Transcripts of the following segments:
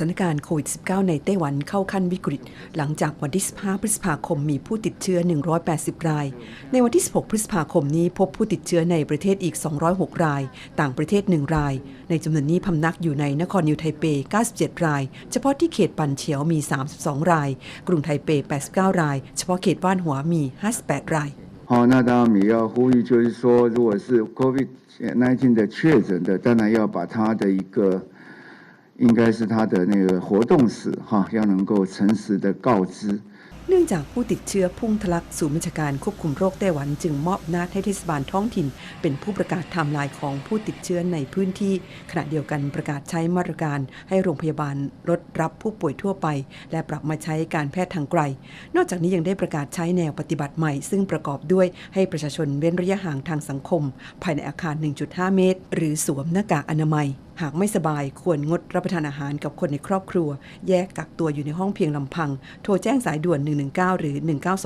ถานการณ์โควิด -19 ในไต้หวันเข้าขั้นวิกฤต หลังจากวันที่ 15 พฤษภาคมมีผู้ติดเชื้อ 180 ราย ในวันที่ 16 พฤษภาคมนี้พบผู้ติดเชื้อในประเทศอีก 206 ราย ต่างประเทศ 1 ราย ในจำนวนนี้พำนักอยู่ในนครนิวไทเป 97 ราย เฉพาะที่เขตปันเฉียวมี 32 ราย กรุงไทเป 89 ราย เฉพาะเขตบ้านหัวมี 58 ราย 好，那当然我们也要呼吁，就是说，如果是 COVID-19 的确诊的，当然要把他的一个， 应该是他的那个活动史哈，要能够诚实的告知。 เนื่องจากผู้ติดเชื้อพุ่งทะลักศูนย์บัญชาการควบคุมโรคไต้หวันจึงมอบอำนาจให้เทศบาลท้องถิ่น เป็นผู้ประกาศไทม์ไลน์ของผู้ติดเชื้อในพื้นที่ ขณะเดียวกันประกาศใช้มาตรการให้โรงพยาบาลลดรับผู้ป่วยทั่วไป และปรับมาใช้การแพทย์ทางไกล นอกจากนี้ยังได้ประกาศใช้แนวปฏิบัติใหม่ ซึ่งประกอบด้วยให้ประชาชนเว้นระยะห่างทางสังคม ภายในอาคาร 1.5 เมตร หรือสวมหน้ากากอนามัย หากไม่สบายควรงดรับประทานอาหารกับคนในครอบครัว แยกกักตัวอยู่ในห้องเพียงลำพัง โทรแจ้งสายด่วน 119 หรือ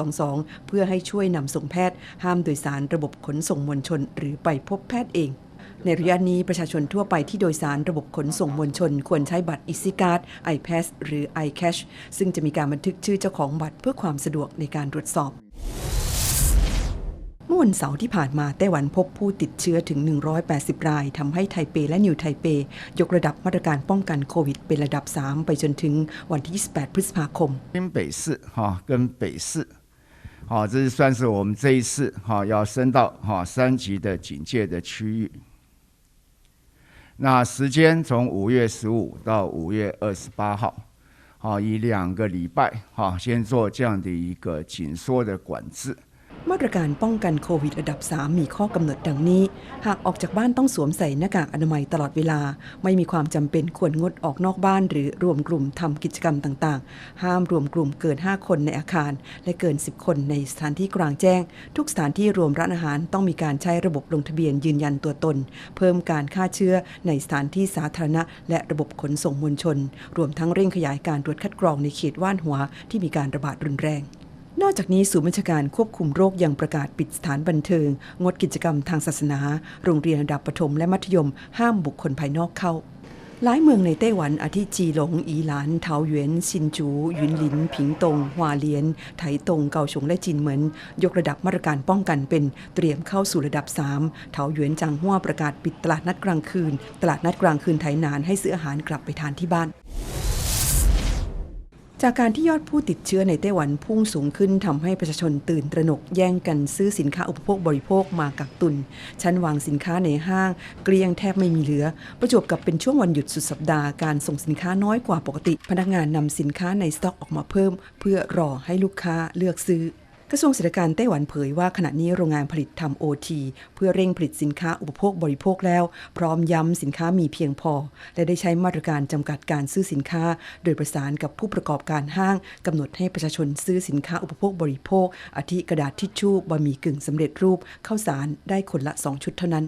1922 เพื่อให้ช่วยนำส่งแพทย์ ห้ามโดยสารระบบขนส่งมวลชน หรือไปพบแพทย์เองในระยะนี้ประชาชนทั่วไปที่โดยสารระบบขนส่งมวลชน ควรใช้บัตร EasyCard iPass หรือ iCash ซึ่งจะมีการบันทึกชื่อเจ้าของบัตรเพื่อความสะดวกในการตรวจสอบ เมื่อวันเสาร์ที่ผ่านมาไต้หวันพบผู้ติดเชื้อถึง 180 ราย ทำให้ไทเปและนิวไทเป ยกระดับมาตรการป้องกันโควิด เป็นระดับ 3 ไปจนถึงวันที่ 28 พฤษภาคม 新北市哈跟北市，好，这是算是我们这一次哈要升到哈三级的警戒的区域。那时间从五月十五到五月二十八号，好，以两个礼拜哈先做这样的一个紧缩的管制。 มาตรการป้องกันโควิดระดับ 3 มีข้อกำหนดดังนี้ หากออกจากบ้านต้องสวมใส่หน้ากากอนามัยตลอดเวลา ไม่มีความจำเป็นควรงดออกนอกบ้านหรือรวมกลุ่มทำกิจกรรมต่างๆ ห้ามรวมกลุ่มเกิน 5 คนในอาคาร และเกิน 10 คนในสถานที่กลางแจ้ง ทุกสถานที่รวมร้านอาหารต้องมีการใช้ระบบลงทะเบียนยืนยันตัวตน เพิ่มการฆ่าเชื้อในสถานที่สาธารณะ และระบบขนส่งมวลชน รวมทั้งเร่งขยายการตรวจคัดกรองในเขตว่านหัวที่มีการระบาดรุนแรง นอกจากนี้ศูนย์บัญชาการควบคุมโรคยังประกาศปิดสถานบันเทิง งดกิจกรรมทางศาสนา โรงเรียนระดับประถมและมัธยม ห้ามบุคคลภายนอกเข้า หลายเมืองในไต้หวันอาทิจีหลง อีหลาน เทาหยวนซินจู หยุนหลิน ผิงตงฮวาเลียน ไถตง เกาฉงและจินเหมินยกระดับมาตรการป้องกันเป็นเตรียมเข้าสู่ระดับ 3เถาหยวนจางฮั่วประกาศปิดตลาดนัดกลางคืน ตลาดนัดกลางคืนไถหนานให้ซื้ออาหารกลับไปทานที่บ้าน จากการที่ยอดผู้ติดเชื้อในไต้หวันพุ่งสูงขึ้นทำให้ประชาชนตื่นตระหนกแย่งกันซื้อสินค้าอุปโภคบริโภคมากักตุน ชั้นวางสินค้าในห้าง เกลี้ยงแทบไม่มีเหลือ ประจวบกับเป็นช่วงวันหยุดสุดสัปดาห์การส่งสินค้าน้อยกว่าปกติ พนักงานนำสินค้าในสต็อกออกมาเพิ่ม เพื่อรอให้ลูกค้าเลือกซื้อ กระทรวงเศรษฐกิจไต้หวันเผยว่าขณะนี้โรงงานผลิตทำโอทีเพื่อเร่งผลิตสินค้าอุปโภคบริโภคแล้ว พร้อมย้ำสินค้ามีเพียงพอ และได้ใช้มาตรการจำกัดการซื้อสินค้า โดยประสานกับผู้ประกอบการห้างกำหนดให้ประชาชนซื้อสินค้าอุปโภคบริโภค อาทิกระดาษทิชชู่บะหมี่กึ่งสำเร็จรูปข้าวสารได้คนละ 2 ชุดเท่านั้น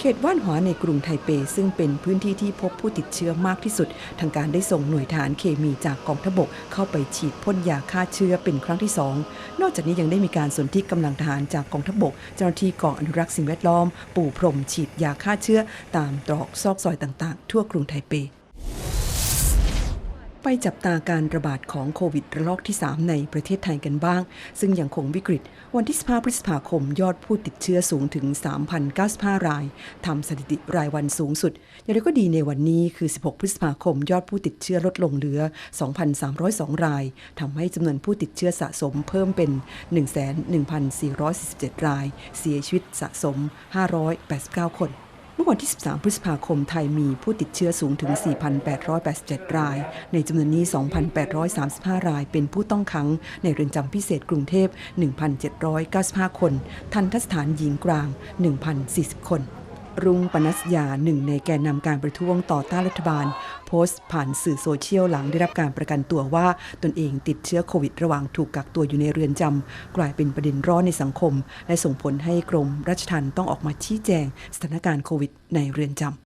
เขตว่านหวในกรุงไทเป ซึ่งเป็นพื้นที่ที่พบผู้ติดเชื้อมากที่สุด ทางการได้ส่งหน่วยฐานเคมีจากกองทบก เข้าไปฉีดพ่นยาฆ่าเชื้อเป็นครั้งที่สองนอกจากนี้ยังได้มีการสนธิกำลังทหารจากกองทบก เจ้าหน้าที่กองอนุรักษ์สิ่งแวดล้อม ปูพรมฉีดยาฆ่าเชื้อ ตามตรอกซอกซอยต่างๆ ทั่วกรุงไทเป ไปจับตาการระบาดของโควิดระลอกที่ 3 ในประเทศไทยกันบ้าง ซึ่งยังคงวิกฤต วันที่ 15 พฤษภาคม ยอดผู้ติดเชื้อสูงถึง 3,095 ราย ทำสถิติรายวันสูงสุด อย่างไรก็ดีในวันนี้คือ 16 พฤษภาคม ยอดผู้ติดเชื้อลดลงเหลือ 2,302 ราย ทำให้จำนวนผู้ติดเชื้อสะสมเพิ่มเป็น 11,447 ราย เสียชีวิตสะสม 589 คน มื่อวันที่ 13 พฤษภาคมไทยมีผู้ติดเชื้อสูงถึง 4,887 ราย ในจำนวนนี้ 2,835 ราย เป็นผู้ต้องขัง ในเรือนจำพิเศษกรุงเทพ 1,795 คน ทันทสถานหญิงกลาง 1,040 คน รุ่งปนัสยาหนึ่งในแกนนำการประท้วงต่อต้านรัฐบาล โพสต์ผ่านสื่อโซเชียลหลังได้รับการประกันตัวว่าตนเองติดเชื้อโควิดระหว่างถูกกักตัวอยู่ในเรือนจำ กลายเป็นประเด็นร้อนในสังคม และส่งผลให้กรมราชทัณฑ์ต้องออกมาชี้แจงสถานการณ์โควิดในเรือนจำ